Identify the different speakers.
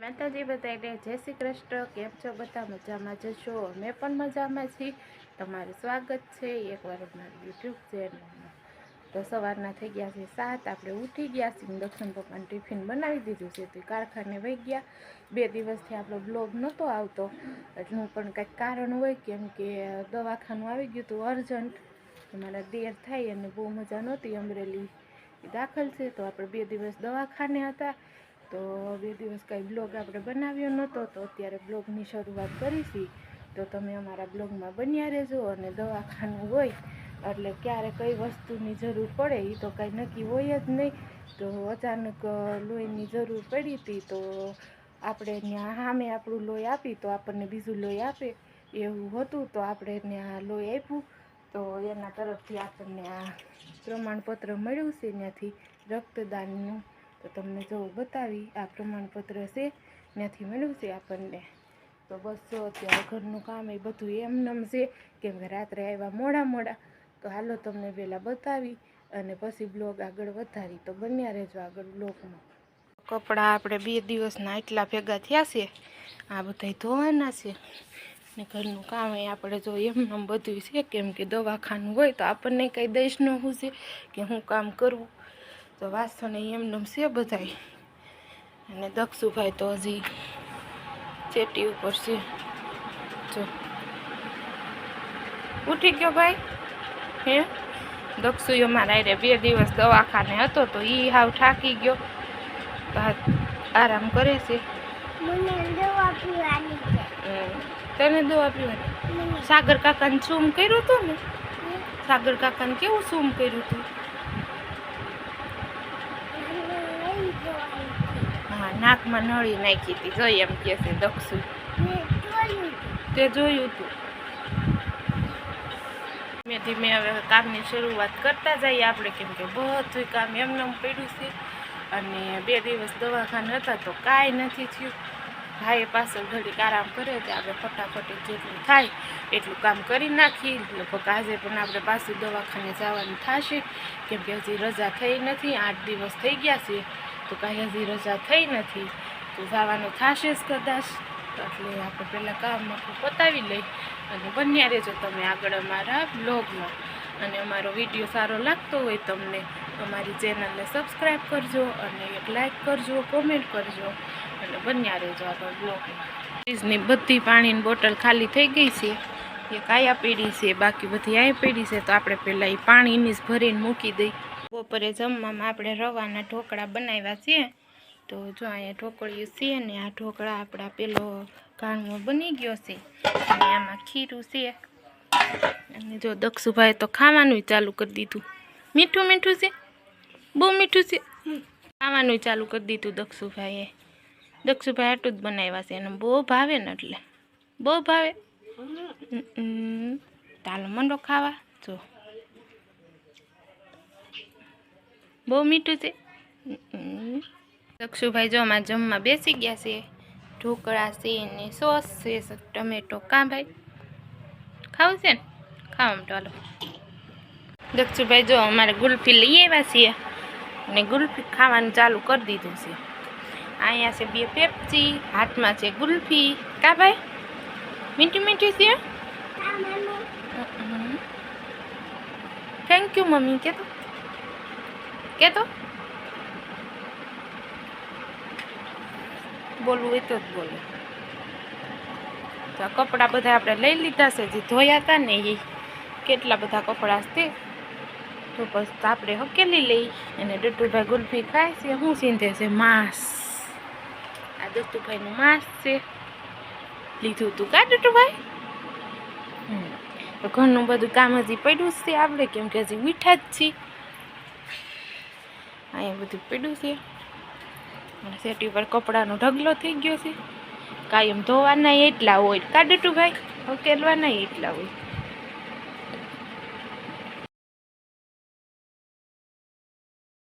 Speaker 1: માતાજી બધાને જય શ્રી કૃષ્ણ. કેમ છો? બધા મજામાં જશો અમે પણ મજામાં છીએ. તમારું સ્વાગત છે. એકવાર અમારી યુટ્યુબ ચેનલમાં. તો સવારના થઈ ગયા છે સાત. આપણે ઉઠી ગયા છીએ. દક્ષિણ પપ્પાને ટિફિન બનાવી દીધું છે. તો કારખાને વહી ગયા. બે દિવસથી આપણો બ્લોગ નહોતો આવતો. એટલું પણ કંઈક કારણ હોય કેમ કે દવાખાનું આવી ગયું હતું અર્જન્ટ. મારા દેર થાય અને બહુ મજા નહોતી. અમરેલી દાખલ છે. તો આપણે બે દિવસ દવાખાને હતા. તો બે દિવસ કાંઈ બ્લોગ આપણે બનાવ્યો નહોતો તો અત્યારે બ્લોગની શરૂઆત કરીશી. તો તમે અમારા બ્લોગમાં બન્યા રહેજો અને દવાખાનું હોય, એટલે ક્યારે કઈ વસ્તુની જરૂર પડે એ તો કાંઈ નક્કી હોય જ નહીં. તો અચાનક લોહીની જરૂર પડી હતી તો આપણે ત્યાં સામે આપણું લોહી આપી તો આપણને બીજું લોહી આપે એવું હતું તો આપણે ત્યાં લોહી આપ્યું. તો એના તરફથી આપણને આ પ્રમાણપત્ર મળ્યું છે, ત્યાંથી રક્તદાનનું. તો તમને જો બતાવી, આ પ્રમાણપત્ર છે, ત્યાંથી મળ્યું આપણને. તો બસ અત્યારે ઘરનું કામ એ બધું એમનેમ છે, કેમ કે રાત્રે આવ્યા મોડા મોડા. તો હાલો તમને પહેલાં બતાવી અને પછી બ્લોગ આગળ વધારી. તો બન્યા રહેજો આગળ બ્લોગમાં. કપડાં આપણે બે દિવસના એટલા ભેગા થયા છે, આ બધા ધોવાના છે. ને ઘરનું કામ એ આપણે જો એમનેમ બધું છે, કેમ કે દવાખાનું હોય તો આપણને કંઈ દઈશ ન હું છે કે હું કામ કરવું તો વાસણ એમ નમશે બધાય. અને દક્ષુભાઈ તો હજી ચેટી ઉપર છે. જો. ઉઠી ગયો ભાઈ? હે? દક્ષુયો મારા રે બે દિવસ દવાખાને હતો તો એ હાવ થાકી ગયો. આરામ કરે છે. તને દવા પીવાની? સાગર કાકાને સૂમ કર્યું હતું ને? સાગર કાકાને કેવું સૂમ કર્યું હતું
Speaker 2: લઈ જવાની
Speaker 1: નાકમાં નળી નાખી હતી. જોઈ એમ કે છે, દક્ષુ. તે જોયું હતું ધીમે ધીમે હવે કામની શરૂઆત કરતા જઈએ આપણે, કેમ કે બધું કામ એમને પડ્યું છે. અને બે દિવસ દવાખાને હતા તો કાંઈ નથી થયું. ભાઈ પાછળ ઘડીક આરામ કરે છે આપણે ફટાફટ જેટલું થાય એટલું કામ કરી નાખીએ. લગભગ આજે પણ આપણે પાછું દવાખાને જવાનું થશે, કેમ કે હજી રજા થઈ નથી, આઠ દિવસ થઈ ગયા છે. તો કાંઈ હજી રજા થઈ નથી. તો જવાનું થશે જ કદાચ. એટલે આપણે પહેલાં કામ આખું પતાવી લઈ. અને બન્યા રહેજો તમે આગળ અમારા બ્લોગમાં. અને અમારો વીડિયો સારો લાગતો હોય તમને, અમારી ચેનલને સબસ્ક્રાઈબ કરજો અને એક લાઇક કરજો, કોમેન્ટ કરજો. અને બન્યા રહેજો આગળ બ્લોગમાં. ફ્રીજની બધી પાણીની બોટલ ખાલી થઈ ગઈ છે. એ કાયા પીડી છે, બાકી બધી આઈ પીડી છે. તો આપણે પહેલાં એ પાણીની જ ભરીને મૂકી દઈ. બપોરે જમવામાં આપણે રવાના ઢોકળા બનાવ્યા છે તો જો અહીંયા ઢોકળીયું છે ને આ ઢોકળા આપણા પેલો ઘાણવો બની ગયો છે. અને આમાં ખીરું છે. અને જો દક્ષુભાઈ તો ખાવાનું ચાલુ કરી દીધું. મીઠું મીઠું છે? બહુ મીઠું છે? ખાવાનું ચાલુ કરી દીધું દક્ષુભાઈએ. દક્ષુભાઈ આટલું જ બનાવ્યા છે એને બહુ ભાવે ને એટલે. બહુ ભાવે? તાલ મંડો ખાવા. જો. બહુ મીઠું છે. દક્ષુભાઈ જો અમારે જમવા બેસી ગયા છે. ઢોકળા છે ને સોસ છે ટમેટો કાં ભાઈ ખાવું છે ને? ખાવા ચાલો દક્ષુભાઈ જો અમારે ગુલ્ફી લઈ આવ્યા છીએ ને ગુલ્ફી ખાવાનું ચાલુ કરી દીધું છે. અહીંયા છે બે પેપ્સી હાથમાં છે ગુલ્ફી. કાં ભાઈ મીઠું મીઠું છે? Thank you mummy. કે તો કે તો? બોલવું હોય તો જ બોલું. તો કપડાં બધા આપણે લઈ લીધા છે, જે ધોયા હતા ને એ કેટલા બધા કપડાં છે તો. બસ આપણે હકેલી લઈ અને ડટ્ટુભાઈ ગુલ્ફી ખાય છે શું સીંધે છે માંસ. આ દત્તુભાઈનું માંસ છે. લીધું તું કા ડટ્ટુભાઈ ઘરનું બધું કામ હજી પડ્યું છે આપણે, કેમ કે હજી મીઠા જ છીએ. અહીંયા બધું પીડ્યું છે. અને સેટી પર કપડાનો ઢગલો થઈ ગયો છે. કાયમ ધોવાના એટલા હોય. કાઢટું ભાઈ. ઉકેલવાના એટલા હોય.